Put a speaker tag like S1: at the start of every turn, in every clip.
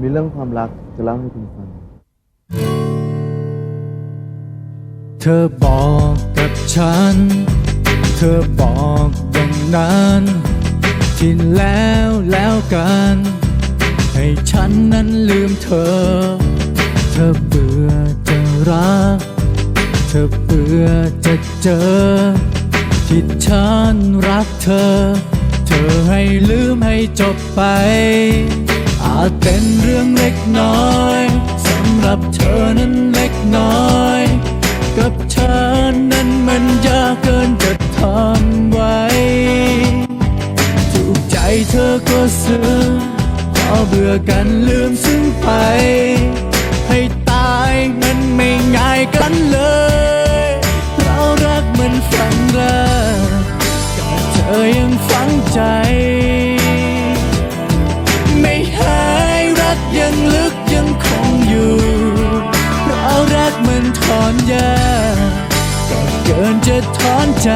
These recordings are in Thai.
S1: มีเรื่องความรักจะเล่าให้คุณฟัง
S2: เธอบอกกับฉัน เธอบอกอย่างนั้นที่แล้วแล้วกัน ให้ฉันนั้นลืมเธอ เธอเบื่อจะรัก เธอเบื่อจะเจอที่ฉันรักเธอ เธอให้ลืมให้จบไป อาจเป็นเรื่องเล็กน้อยสำหรับเธอนั้นเล็กน้อย กับฉันนั้นมันยากเกินจะทำไว้ถูกใจเธอก็ซื้อพอเบื่อกันลืมซึ้งไป ให้ตายมันไม่ง่ายกันเลย จะถอนใจ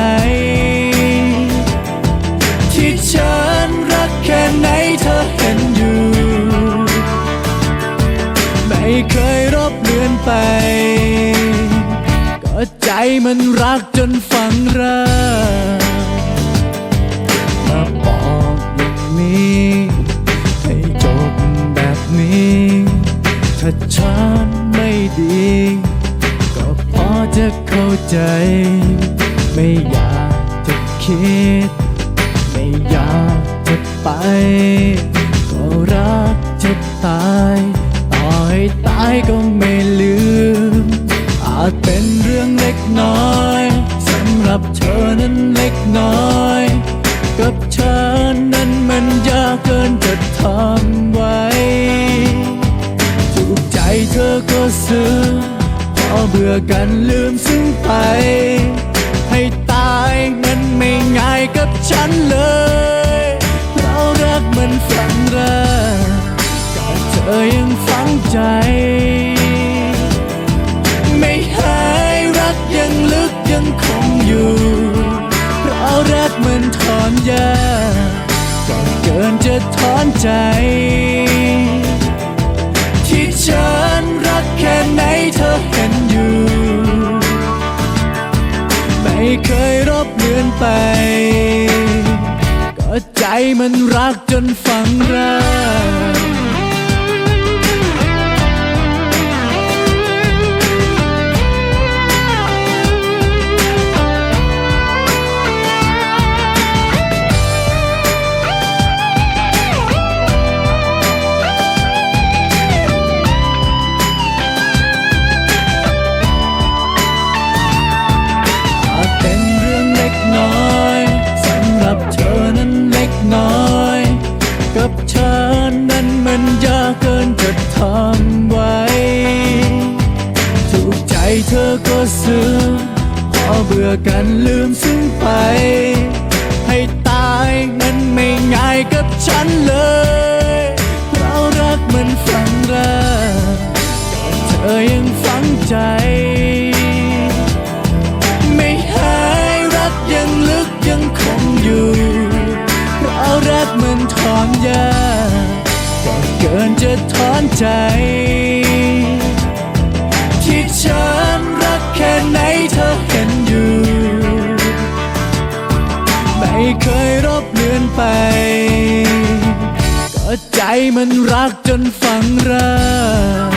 S2: ที่ฉันรักแค่ไหนเธอเห็นอยู่ ไม่เคยรบเลือนไป ก็ใจมันรักจนฝังรักมาบอกอย่างนี้ ให้จบแบบนี้ ถ้าฉันไม่ดี จะเข้าใจ ไม่อยากจะคิด ไม่อยากจะไป ก็รักจะตาย ต่อให้ตายก็ไม่ลืม อาจเป็นเรื่องเล็กน้อยสำหรับเธอนั้นเล็กน้อย กับฉันนั้นมันยากเกินจะทำ บื่อกันลืมซึ้งไป ให้ตายมันไม่ง่ายกับฉันเลย เรารักมันฝังรักแต่เธอยังฝังใจ ไม่หายรักยังลึกยังคงอยู่ เรารักมันถอนยากก็เกินจะถอนใจ เคยรบเลือนไป ก็ใจมันรักจนฝังรัก เบื่อกันลืมซึ้งไป ให้ตายมันไม่ง่ายกับฉันเลยเรารักมันฝังรักแต่เธอยังฝังใจ ไม่หายรักยังลึกยังคงอยู่เพราะรักมันถอนยากก็เกินจะถอนใจที่ฉันรั ไป ก็ใจมันรักจนฝังรัก